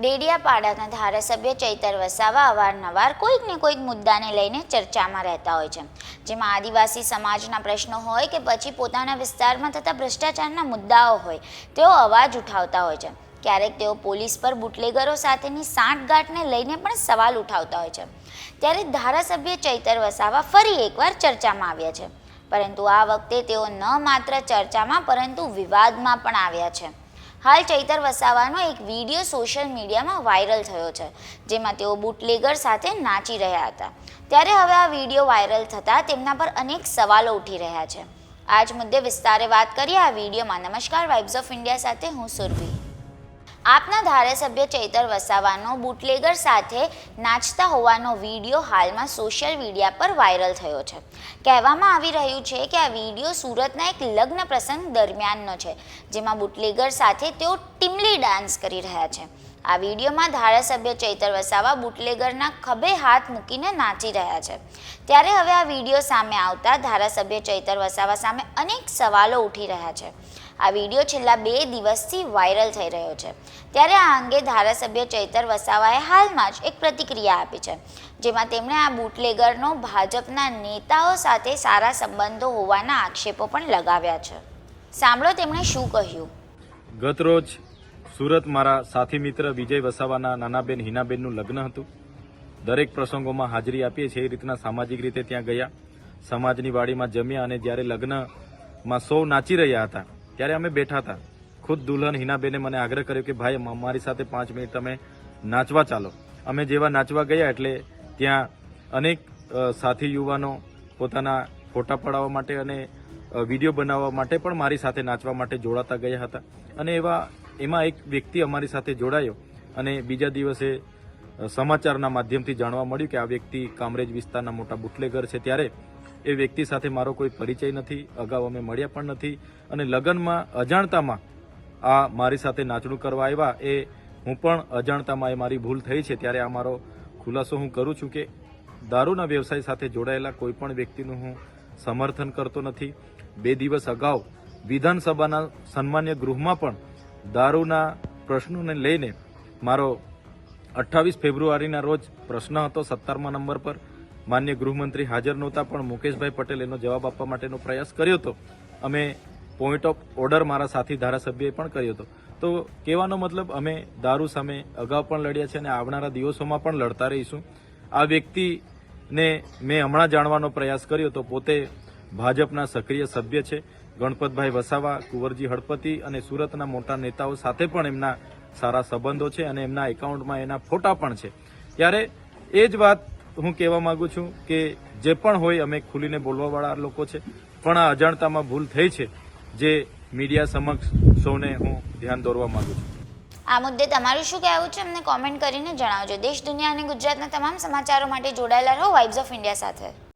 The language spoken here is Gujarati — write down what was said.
ડેડિયાપાડાના ધારાસભ્ય ચૈતર વસાવા અવારનવાર કોઈક ને કોઈક મુદ્દાને લઈને ચર્ચામાં રહેતા હોય છે. જેમાં આદિવાસી સમાજના પ્રશ્નો હોય કે પછી પોતાના વિસ્તારમાં થતા ભ્રષ્ટાચારના મુદ્દાઓ હોય, તેઓ અવાજ ઉઠાવતા હોય છે. ક્યારેક તેઓ પોલીસ પર બુટલેગરો સાથેની સાંઠગાંઠને લઈને પણ સવાલ ઉઠાવતા હોય છે. ત્યારે ધારાસભ્ય ચૈતર વસાવા ફરી એકવાર ચર્ચામાં આવ્યા છે. પરંતુ આ વખતે તેઓ ન માત્ર ચર્ચામાં, પરંતુ વિવાદમાં પણ આવ્યા છે. હાલ ચૈતર વસાવાનો એક વીડિયો સોશિયલ મીડિયામાં વાયરલ થયો છે, જેમાં તેઓ બુટલેગર સાથે નાચી રહ્યા હતા. ત્યારે હવે આ વીડિયો વાયરલ થતાં તેમના પર અનેક સવાલો ઉઠી રહ્યા છે. આજ મુદ્દે વિસ્તારે વાત કરીએ આ વિડીયોમાં. નમસ્કાર વાઇબ્સ ઓફ ઇન્ડિયા સાથે હું સુરભી. આપના ધારાસભ્ય ચૈતર વસાવાનો બુટલેગર સાથે નાચતા હોવાનો વીડિયો હાલમાં સોશિયલ મીડિયા પર વાયરલ થયો છે. કહેવામાં આવી રહ્યું છે કે આ વીડિયો સુરતના એક લગ્ન પ્રસંગ દરમિયાનનો છે, જેમાં બુટલેગર સાથે તેઓ ટીમલી ડાન્સ કરી રહ્યા છે. આ વિડીયોમાં ધારાસભ્ય ચૈતર વસાવા બુટલેગરના ખભે હાથ મૂકીને નાચી રહ્યા છે. ત્યારે હવે આ વીડિયો સામે આવતા ધારાસભ્ય ચૈતર વસાવા સામે અનેક સવાલો ઉઠી રહ્યા છે. આ વીડિયો છેલ્લા બે દિવસથી વાયરલ થઈ રહ્યો છે. ત્યારે આ અંગે ધારાસભ્ય ચૈતર વસાવાએ હાલમાં જ એક પ્રતિક્રિયા આપી છે, જેમાં તેમણે આ બુટલેગરનો ભાજપના નેતાઓ સાથે સારા સંબંધો હોવાના આક્ષેપો પણ લગાવ્યા છે. સાંભળો તેમણે શું કહ્યું. ગત રોજ સુરત મારા સાથી મિત્ર વિજય વસાવાના નાનાબેન, હિનાબેનનું લગ્ન હતું. દરેક પ્રસંગોમાં હાજરી આપીએ છીએ, એ રીતના સામાજિક રીતે ત્યાં ગયા. સમાજની વાડીમાં જમ્યા અને જ્યારે લગ્નમાં સૌ નાચી રહ્યા હતા ત્યારે અમે બેઠા હતા. ખુદ દુલ્હન હિનાબેને મને આગ્રહ કર્યો કે, ભાઈ અમારી સાથે પાંચ મિનિટ તમે નાચવા ચાલો. અમે જેવા નાચવા ગયા એટલે ત્યાં અનેક સાથી યુવાનો પોતાના ફોટા પડાવવા માટે અને વીડિયો બનાવવા માટે પણ મારી સાથે નાચવા માટે જોડાતા ગયા હતા. અને એવા, એમાં એક વ્યક્તિ અમારી સાથે જોડાયો અને બીજા દિવસે સમાચારના માધ્યમથી જાણવા મળ્યું કે આ વ્યક્તિ કામરેજ વિસ્તારના મોટા બુટલેગર છે ત્યારે એ વ્યક્તિ સાથે મારો કોઈ પરિચય નથી, અગાઉ અમે મળ્યા પણ નથી અને લગ્નમાં અજાણતામાં આ મારી સાથે નાચણું કરવા આવ્યા એ હું પણ અજાણતામાં એ મારી ભૂલ થઈ છે ત્યારે આ મારો ખુલાસો હું કરું છું કે દારૂના વ્યવસાય સાથે જોડાયેલા કોઈપણ વ્યક્તિનું હું સમર્થન કરતો નથી. બે દિવસ અગાઉ વિધાનસભાના સન્માન્ય ગૃહમાં પણ દારૂના પ્રશ્નોને લઈને મારો અઠ્ઠાવીસ ફેબ્રુઆરીના રોજ પ્રશ્ન હતો સત્તરમા નંબર પર. માન્ય ગૃહમંત્રી હાજર નહોતા, પણ મુકેશભાઈ પટેલ એનો જવાબ આપવા માટેનો પ્રયાસ કર્યો હતો. અમે પોઈન્ટ ઓફ ઓર્ડર મારા સાથી ધારાસભ્યએ પણ કર્યો હતો. તો કહેવાનો મતલબ, અમે દારૂ સામે અગાઉ પણ લડ્યા છે અને આવનારા દિવસોમાં પણ લડતા રહીશું. આ વ્યક્તિને મેં હમણાં જાણવાનો પ્રયાસ કર્યો તો પોતે ભાજપના સક્રિય સભ્ય છે. ગણપતભાઈ વસાવા, કુંવરજી હળપતિ અને સુરતના મોટા નેતાઓ સાથે પણ એમના સારા સંબંધો છે અને એમના એકાઉન્ટમાં એના ફોટા પણ છે. ત્યારે એ જ વાત હું કહેવા માંગુ છું કે જે પણ હોય અમે ખુલીને બોલવાવાળા લોકો છે, પણ આ અજાણતામાં ભૂલ થઈ છે જે મીડિયા સમક્ષ સૌને હું ધ્યાન દોરવા માંગુ છું. આ મુદ્દે તમારું શું કહેવું છે? અમને કોમેન્ટ કરીને જણાવજો. દેશ, દુનિયા અને ગુજરાતના તમામ સમાચારો માટે જોડાયેલા રહો વાઇબ્સ ઓફ ઇન્ડિયા સાથે.